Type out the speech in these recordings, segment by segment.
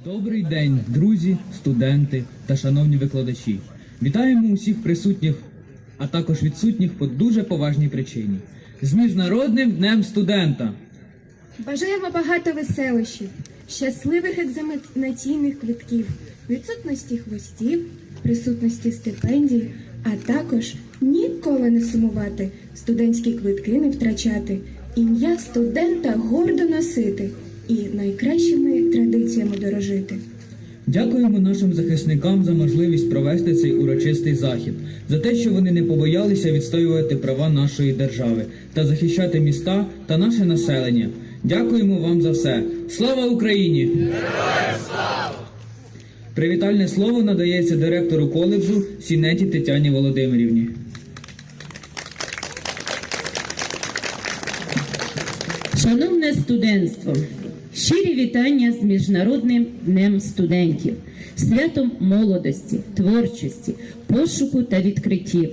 Добрий день, друзі, студенти та шановні викладачі. Вітаємо усіх присутніх, а також відсутніх по дуже поважній причині. З Міжнародним днем студента! Бажаємо багато веселощів, щасливих екзаменаційних квитків, відсутності хвостів, присутності стипендій, а також ніколи не сумувати, студентські квитки не втрачати, ім'я студента гордо носити і найкращими традиціями дорожити. Дякуємо нашим захисникам за можливість провести цей урочистий захід, за те, що вони не побоялися відстоювати права нашої держави та захищати міста та наше населення. Дякуємо вам за все. Слава Україні! Героям слава! Привітальне слово надається директору коледжу Сінеті Тетяні Володимирівні. Шановне студентство, щирі вітання з Міжнародним днем студентів, святом молодості, творчості, пошуку та відкриттів.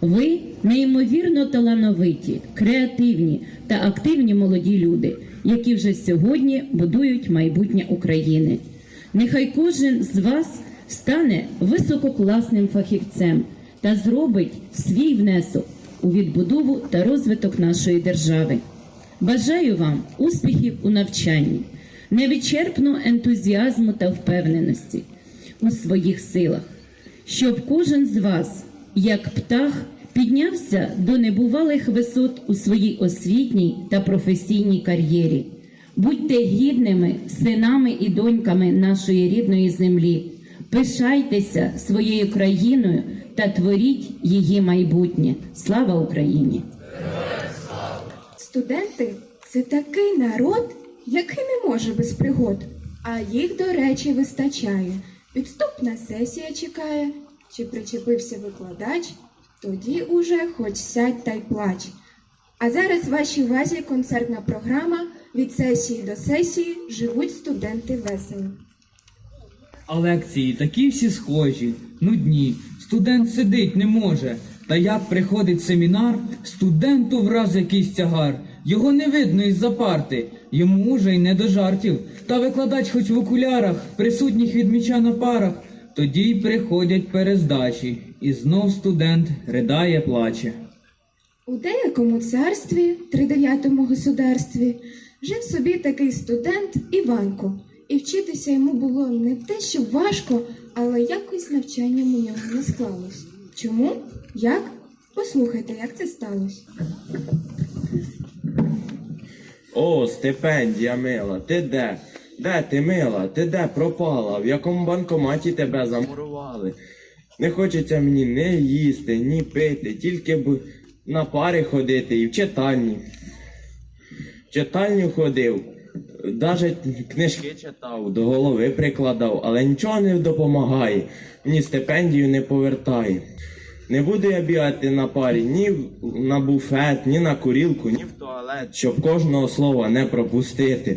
Ви неймовірно талановиті, креативні та активні молоді люди, які вже сьогодні будують майбутнє України. Нехай кожен з вас стане висококласним фахівцем та зробить свій внесок у відбудову та розвиток нашої держави. Бажаю вам успіхів у навчанні, невичерпного ентузіазму та впевненості у своїх силах, щоб кожен з вас, як птах, піднявся до небувалих висот у своїй освітній та професійній кар'єрі. Будьте гідними синами і доньками нашої рідної землі. Пишайтеся своєю країною та творіть її майбутнє. Слава Україні! Студенти це такий народ, який не може без пригод, а їх, до речі, вистачає. Підступна сесія чекає, чи причепився викладач, тоді уже хоч сядь та й плач. А зараз в вашій увазі концертна програма від сесії до сесії живуть студенти весело. А лекції такі всі схожі, нудні. Студент сидить не може. Та як приходить семінар, студенту враз якийсь тягар. Його не видно із-за парти, йому уже й не до жартів. Та викладач хоч в окулярах, присутніх відміча на парах. Тоді й приходять перездачі, і знов студент ридає, плаче. У деякому царстві, тридев'ятому государстві, жив собі такий студент Іванко, і вчитися йому було не те, що важко, але якось навчанням у нього не склалось. Чому? Як? Послухайте, як це сталося. О, стипендія мила, ти де? Де ти мила? Ти де пропала? В якому банкоматі тебе замурували? Не хочеться мені ні їсти, ні пити, тільки б на пари ходити і в читальні. В читальню ходив, навіть книжки читав, до голови прикладав, але нічого не допомагає. Мені стипендію не повертає. Не буду я бігати на парі ні на буфет, ні на курілку, ні в туалет, щоб кожного слова не пропустити.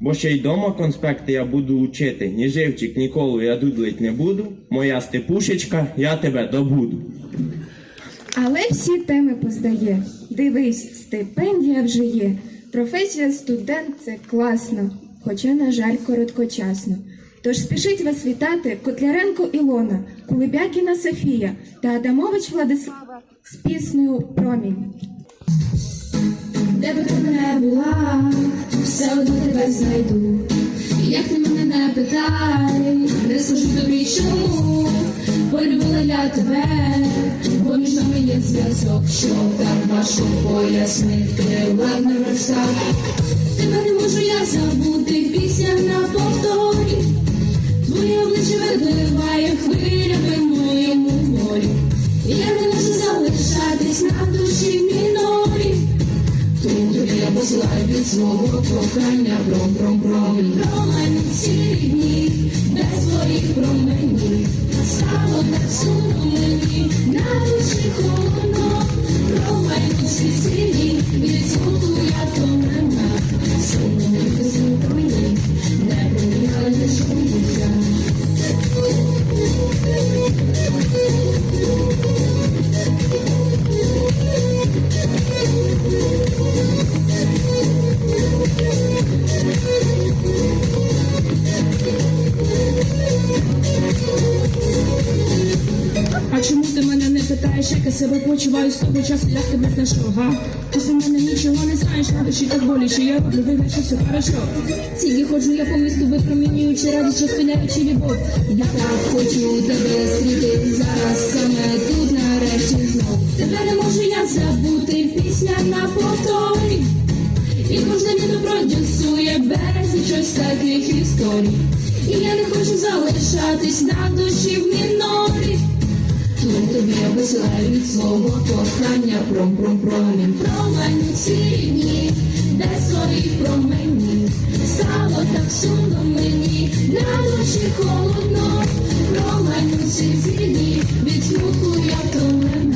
Бо ще й дома конспекти я буду учити. Ні живчик, ніколи я дудлить не буду. Моя степушечка, я тебе добуду. Але всі теми поздає. Дивись, стипендія вже є. Професія студент це класно, хоча, на жаль, короткочасно. Тож спішить вас вітати Котляренко Ілона, Кулебякіна Софія та Адамович Владислава з піснею Промінь. Де би ти не була, все одно тебе знайду. Як ти мене не питай, не скажу тобі чому. Полюбила я тебе, бо між нами є зв'язок, що так важко пояснити, ладно розстав. Тебе не можу я забути, пісня на повторі. Твоє обличчя хвилями в моєму морі. Я не можу залишатись на душі мінорі. Тобі я посилаю свого кохання. Бром бром бром. Промені цілі дні, без твоїх променів Настало так сумно мені, на душі холодно. Промені всі сині, від смутку я втомлена Сумно не безумні, не не шумуся я себе почуваю з того часу, як тебе знайшов, га? Ти за мене нічого не знаєш, на душі так боляче, я роблю вигляд, що все хорошо. Тільки ходжу я по місту, випромінюючи радість, розпиляючи любов. Я так хочу тебе зустріти зараз, саме тут нарешті знов. Тебе не можу я забути, пісня на повторі. І кожна літо продюсує безліч ось таких історій. І я не хочу залишатись на душі в мінорі. Тому тобі я висилаю від свого кохання. Пром пром промінь променю ці дні, де свої промені? Стало так сумно мені, на душі холодно, променю ці дні, від смутку я втомлена,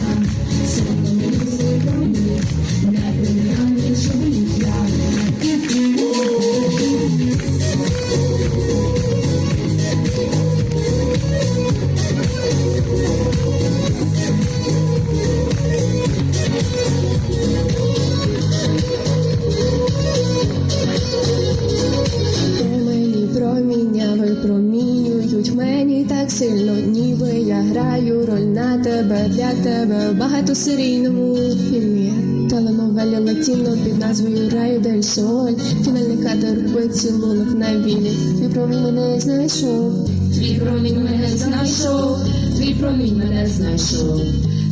знайшов,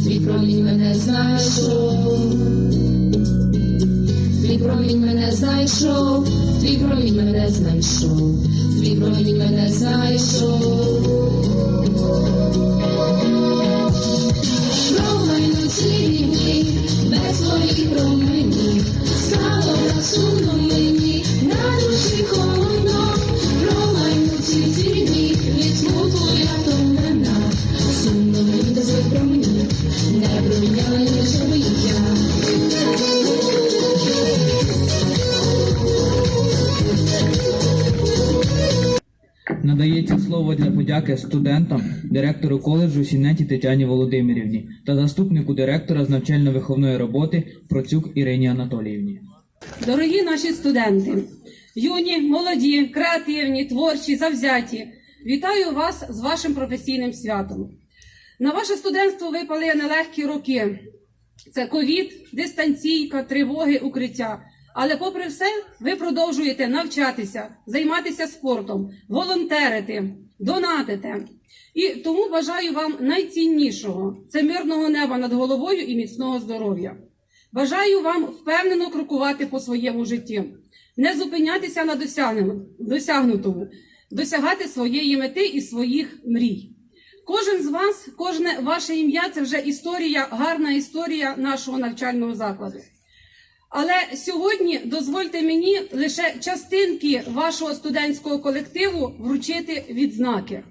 твій промінь мене знайшов. Твій промінь мене знайшов, твій промінь мене знайшов, твій промінь мене знайшов. Слово для подяки студентам, директору коледжу Сінеті Тетяні Володимирівні та заступнику директора з навчально-виховної роботи Процюк Ірині Анатоліївні. Дорогі наші студенти, юні, молоді, креативні, творчі, завзяті, вітаю вас з вашим професійним святом. На ваше студентство випали нелегкі роки. Це ковід, дистанційка, тривоги, укриття. Але, попри все, ви продовжуєте навчатися, займатися спортом, волонтерити, донатити. І тому бажаю вам найціннішого це мирного неба над головою і міцного здоров'я. Бажаю вам впевнено крокувати по своєму житті, не зупинятися на досягнутому, досягати своєї мети і своїх мрій. Кожен з вас, кожне ваше ім'я це вже історія, гарна історія нашого навчального закладу. Але сьогодні дозвольте мені лише частинки вашого студентського колективу вручити відзнаки.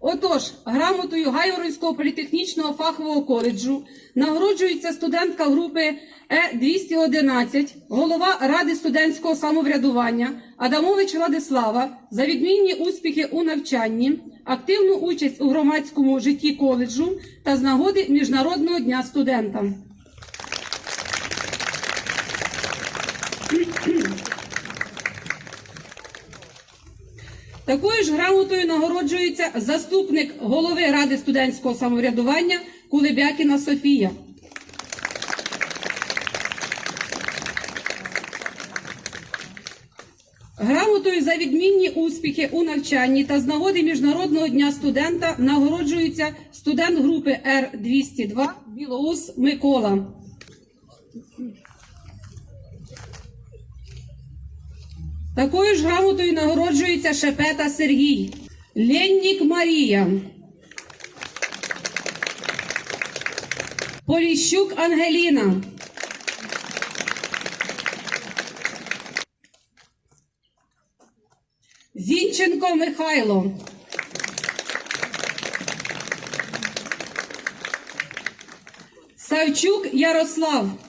Отож, грамотою Гайворонського політехнічного фахового коледжу нагороджується студентка групи Е-211, голова Ради студентського самоврядування Адамович Владислава за відмінні успіхи у навчанні, активну участь у громадському житті коледжу та з нагоди Міжнародного дня студента. Такою ж грамотою нагороджується заступник голови Ради студентського самоврядування Кулебякіна Софія. Грамотою за відмінні успіхи у навчанні та з нагоди Міжнародного дня студента нагороджується студент групи Р-202 Білоус Микола. Такою ж грамотою нагороджується Шепета Сергій, Леннік Марія, Поліщук Ангеліна. Зінченко Михайло. Савчук Ярослав.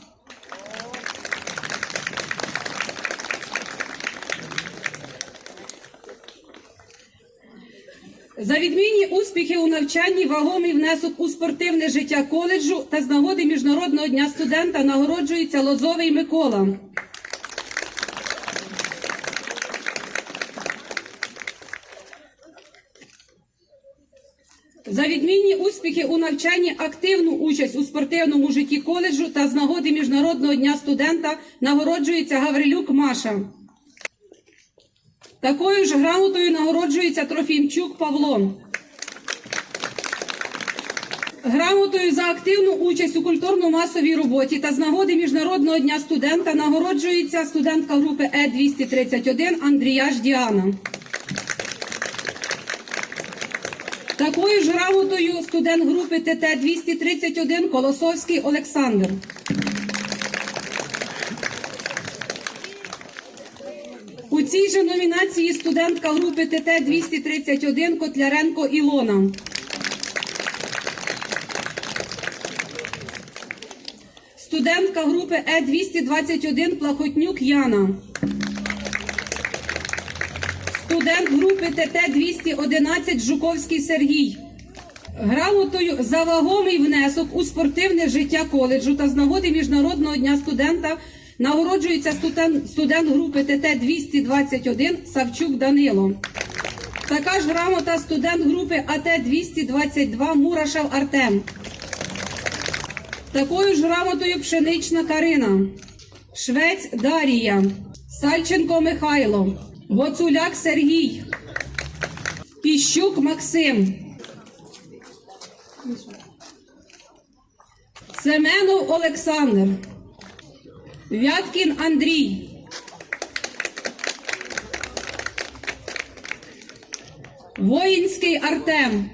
Відмінні успіхи у навчанні, вагомий внесок у спортивне життя коледжу та з нагоди Міжнародного дня студента нагороджується Лозовий Микола. За відмінні успіхи у навчанні, активну участь у спортивному житті коледжу та з нагоди Міжнародного дня студента нагороджується Гаврилюк Маша. Такою ж грамотою нагороджується Трофімчук Павло. Грамотою за активну участь у культурно-масовій роботі та з нагоди Міжнародного дня студента нагороджується студентка групи Е231 Андріяш Діана. Такою ж грамотою студент групи ТТ-231 Колосовський Олександр. Цій же номінації студентка групи ТТ-231 Котляренко Ілона. Студентка групи Е221 Плахотнюк Яна. Студент групи ТТ-211 Жуковський Сергій. Грамотою за вагомий внесок у спортивне життя коледжу та з нагоди Міжнародного дня студента нагороджується студент, студент групи ТТ-221 Савчук Данило. Така ж грамота студент групи АТ-222 Мурашев Артем. Такою ж грамотою пшенична Карина, Швець Дарія, Сальченко Михайло, Гоцуляк Сергій, Піщук Максим, Семенов Олександр, Вяткін Андрій. Воїнський Артем.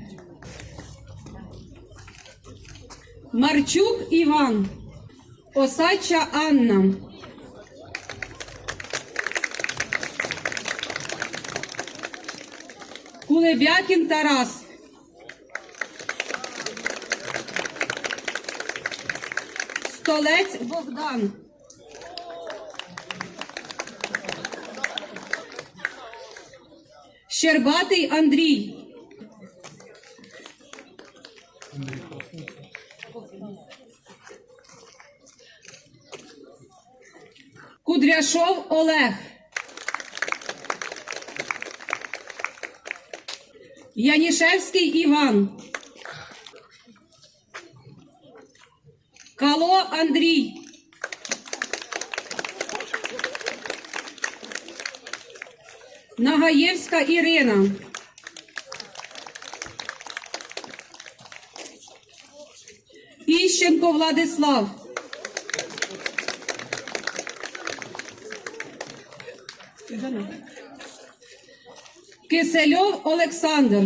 Марчук Іван, Осадча Анна. Кулебякін Тарас. Столець Богдан. Щербатий Андрій. Кудряшов Олег. Янішевський Іван. Кало Андрій. Нагаєвська Ірина. Іщенко Владислав. Кисельов Олександр.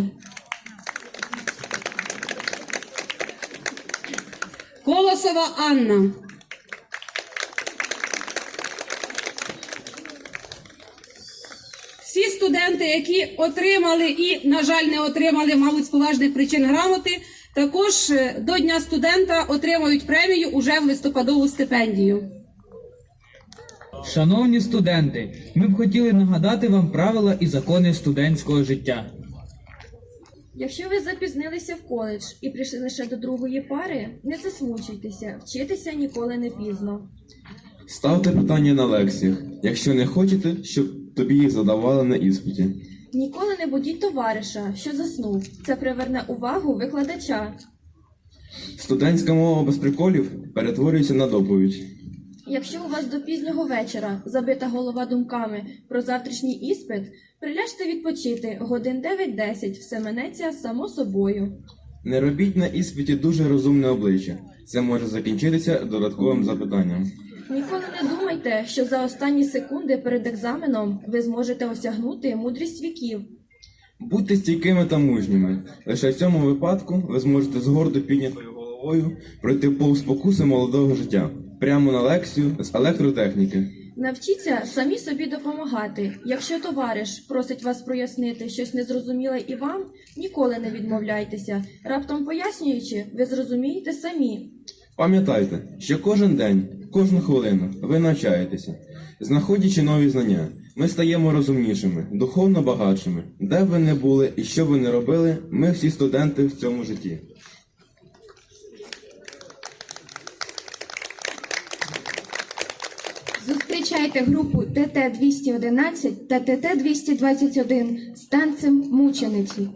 Колосова Анна. Всі студенти, які отримали і, на жаль, не отримали, мабуть, з поважних причин грамоти, також е, до Дня студента отримають премію уже в листопадову стипендію. Шановні студенти, ми б хотіли нагадати вам правила і закони студентського життя. Якщо ви запізнилися в коледж і прийшли лише до другої пари, не засмучуйтеся, вчитися ніколи не пізно. Ставте питання на лекціях, якщо не хочете, щоб тобі їх задавали на іспиті. Ніколи не будіть товариша, що заснув. Це приверне увагу викладача. Студентська мова без приколів перетворюється на доповідь. Якщо у вас до пізнього вечора забита голова думками про завтрашній іспит, приляжте відпочити годин 9-10, все минеться само собою. Не робіть на іспиті дуже розумне обличчя. Це може закінчитися додатковим запитанням. Ніколи не думайте, що за останні секунди перед екзаменом ви зможете осягнути мудрість віків. Будьте стійкими та мужніми. Лише в цьому випадку ви зможете з гордо піднятою головою пройти повз спокуси молодого життя прямо на лекцію з електротехніки. Навчіться самі собі допомагати. Якщо товариш просить вас прояснити щось незрозуміле і вам, ніколи не відмовляйтеся. Раптом пояснюючи, ви зрозумієте самі. Пам'ятайте, що кожен день, кожну хвилину ви навчаєтеся. Знаходячи нові знання, ми стаємо розумнішими, духовно багатшими. Де б ви не були і що б ви не робили, ми всі студенти в цьому житті. Зустрічайте групу ТТ-211 та ТТ-221 з танцем мучениці.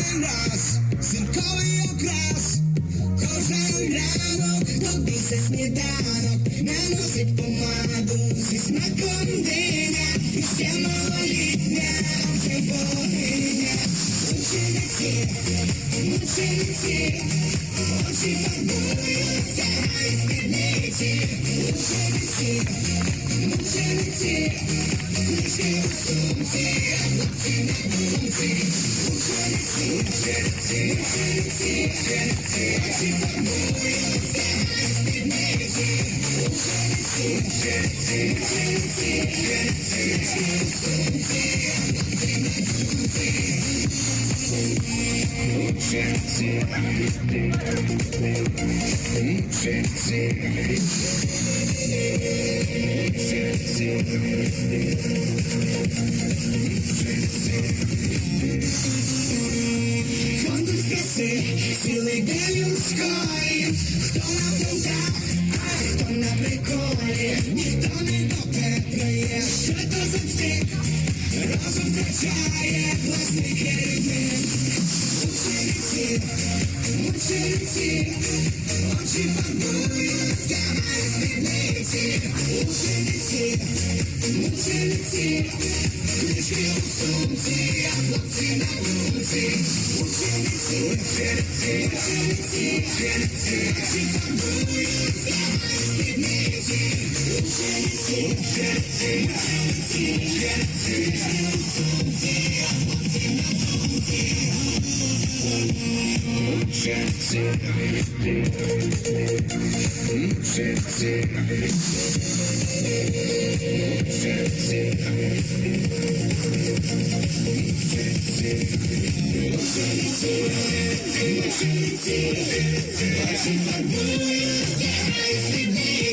Кожен раз окрас, кожен ранок тобі це сніданок, наносить помаду. Зі смаком диня, і ще малолітня, вже богиня. Учениці, учениці, очі фарбують, тягають спідниці. Учениці, Get it, цілий день у школі, хто на фронтах, а хто на приколі, ніхто не допетрає, що то за втік, розум втрачає власний керівник. Учениці, учениці, очі фарбують, тягають спідниці. Учениці, учениці, книжки у сумці, а хлопці на думці. Учениці, учениці, учениці, очі фарбують, тягають спідниці. Учениці, учениці,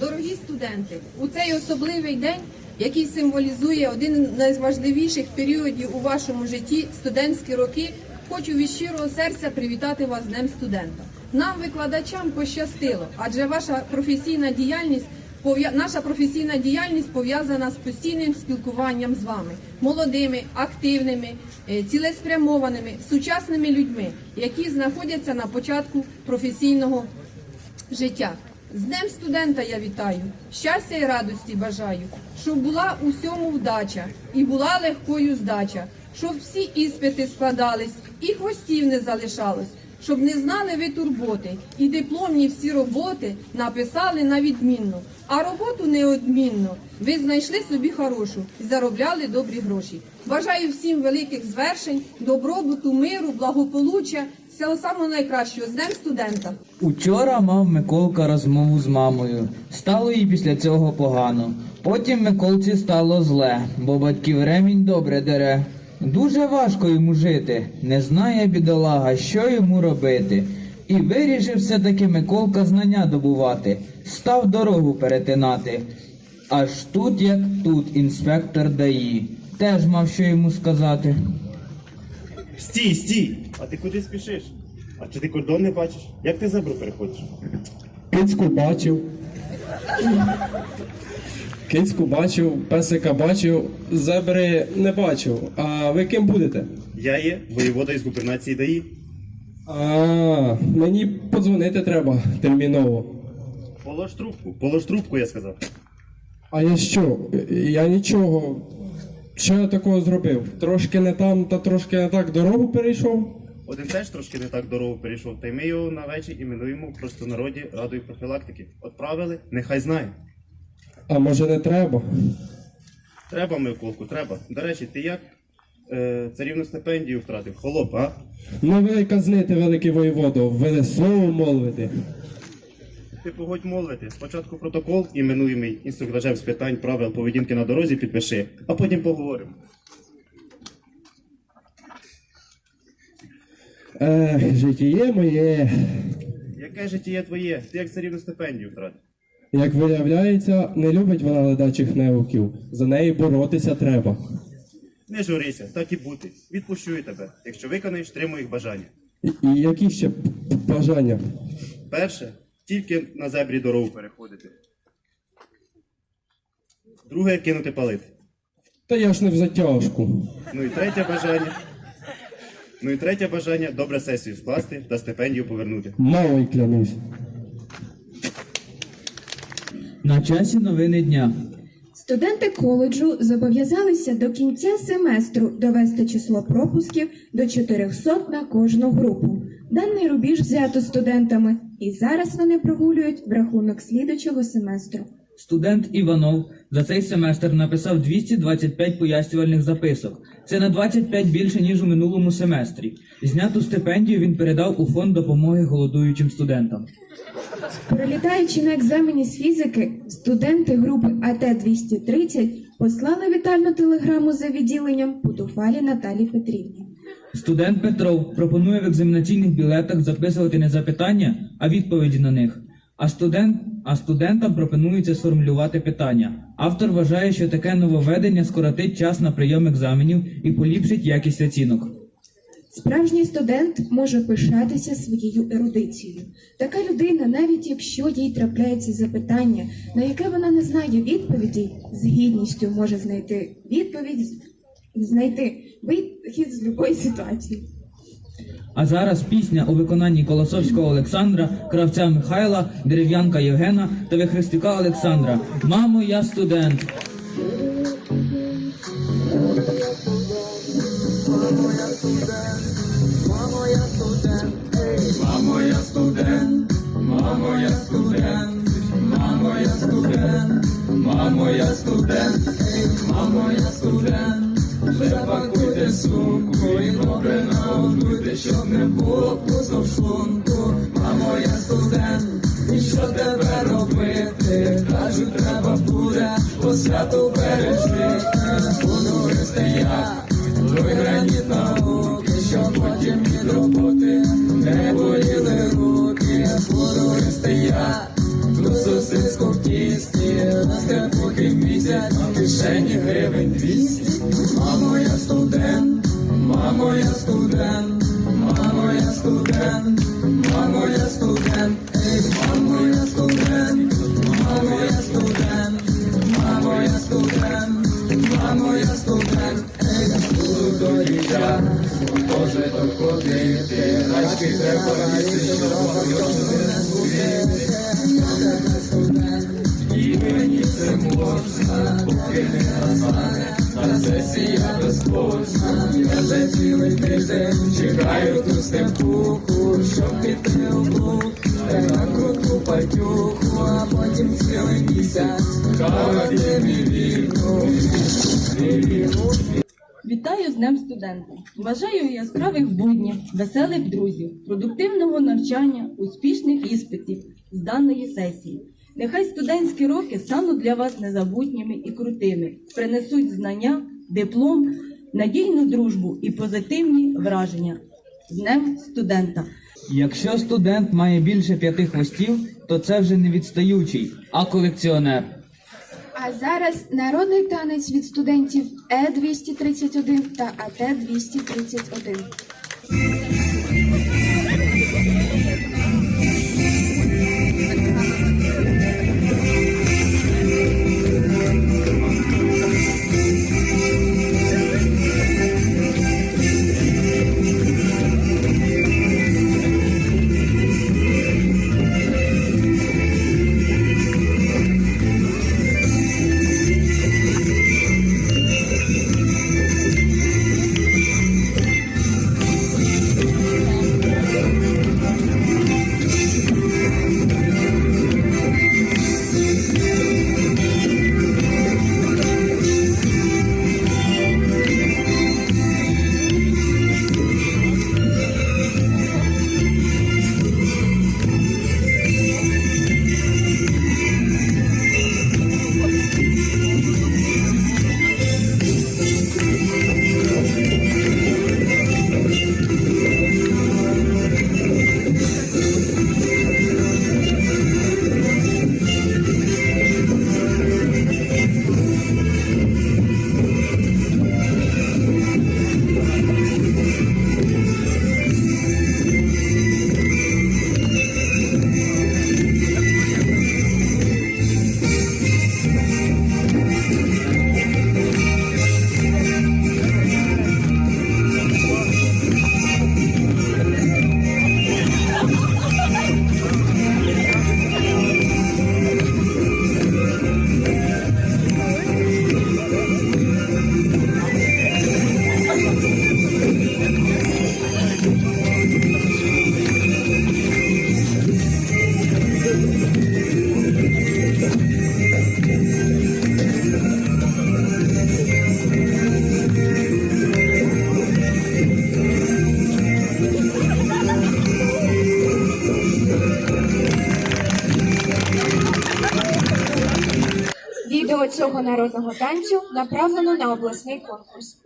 Дорогі студенти, у цей особливий день, який символізує один з найважливіших періодів у вашому житті студентські роки, хочу від щирого серця привітати вас з Днем студента. Нам, викладачам, пощастило, адже ваша професійна діяльність наша професійна діяльність пов'язана з постійним спілкуванням з вами, молодими, активними, е, цілеспрямованими, сучасними людьми, які знаходяться на початку професійного життя. З Днем студента я вітаю, щастя і радості бажаю, щоб була усьому вдача і була легкою здача, щоб всі іспити складались і хвостів не залишалось, щоб не знали ви турботи і дипломні всі роботи написали на відмінно, а роботу неодмінно ви знайшли собі хорошу і заробляли добрі гроші. Бажаю всім великих звершень, добробуту, миру, благополуччя, всього самого найкращого з Днем студента. Учора мав Миколка розмову з мамою. Стало їй після цього погано. Потім Миколці стало зле, бо батьків ремінь добре дере. Дуже важко йому жити, не знає бідолага, що йому робити. І вирішив все-таки Миколка знання добувати, став дорогу перетинати. Аж тут, як тут, інспектор ДАІ. Теж мав що йому сказати. Стій, стій! А ти куди спішиш? А чи ти кордон не бачиш? Як ти зебру переходиш? Кицьку бачив. Кицьку бачив, песика бачив, зебри не бачив. А ви ким будете? Я є воєвода із губернації ДАІ. А, мені подзвонити треба терміново. Полож трубку. Полож трубку, я сказав. А я що? Я нічого. Що я такого зробив? Трошки не там та трошки не так дорогу перейшов? Один теж трошки не так дорогу перейшов, та й ми його на вечір іменуємо в простонароді радою профілактики. Отправили, нехай знає. А може не треба? Треба Миколку, треба. До речі, ти як е, царівну стипендію втратив? Холоп, а? Ну ви казнити великий воєводо, ви слово молвите. ти погодь мовити. Спочатку протокол, іменуємий інструктажем з питань правил поведінки на дорозі підпиши, а потім поговоримо. Ех, житіє моє. Яке життя твоє? Ти як царівну стипендію втратив. Як виявляється, не любить вона ледачих неуків. За неї боротися треба. Не журися, так і бути. Відпущу я тебе, якщо виконаєш три моїх бажання. І, і які ще бажання? Перше, тільки на зебрі дорогу переходити. Друге кинути палити. Та я ж не в затяжку. Ну і третє бажання. Ну і третє бажання добре сесію скласти та стипендію повернути. Мало й клянусь. На часі новини дня. Студенти коледжу зобов'язалися до кінця семестру довести число пропусків до 400 на кожну групу. Даний рубіж взято студентами, і зараз вони прогулюють в рахунок слідучого семестру. Студент Іванов за цей семестр написав 225 пояснювальних записок. Це на 25 більше, ніж у минулому семестрі. Зняту стипендію він передав у фонд допомоги голодуючим студентам. Пролітаючи на екзамені з фізики, студенти групи АТ-230 послали вітальну телеграму за відділенням Путуфалі Наталі Петрівні. Студент Петров пропонує в екзаменаційних білетах записувати не запитання, а відповіді на них. А, студент, а студентам пропонується сформулювати питання. Автор вважає, що таке нововведення скоротить час на прийом екзаменів і поліпшить якість оцінок. Справжній студент може пишатися своєю ерудицією. Така людина, навіть якщо їй трапляється запитання, на яке вона не знає відповіді, з гідністю може знайти відповідь, знайти вихід з будь-якої ситуації. А зараз пісня у виконанні Колосовського Олександра, Кравця Михайла, Дерев'янка Євгена та Вихрестюка Олександра. Мамо, я студент вже пакуйте сумку і добре нагодуйте, щоб не було пусто в шлунку. А моя студент, і що тебе робити? Кажу, треба буде по святу бережити. Буду я, той граніт науки, що потім від роботи. Вітаю з Днем студента. Бажаю яскравих буднів, веселих друзів, продуктивного навчання, успішних іспитів з даної сесії. Нехай студентські роки стануть для вас незабутніми і крутими, принесуть знання, диплом, надійну дружбу і позитивні враження. З Днем студента! Якщо студент має більше п'яти хвостів, то це вже не відстаючий, а колекціонер. А зараз народний танець від студентів Е231 та АТ231. цього народного танцю направлено на обласний конкурс.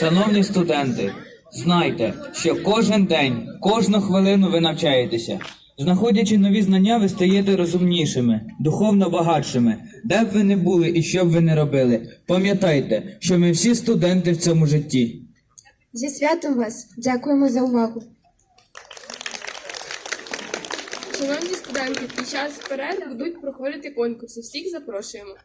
Шановні студенти, знайте, що кожен день, кожну хвилину ви навчаєтеся. Знаходячи нові знання, ви стаєте розумнішими, духовно багатшими. Де б ви не були і що б ви не робили, пам'ятайте, що ми всі студенти в цьому житті. Зі святом вас! Дякуємо за увагу. Студенти, під час перерв будуть проходити конкурси. Всіх запрошуємо.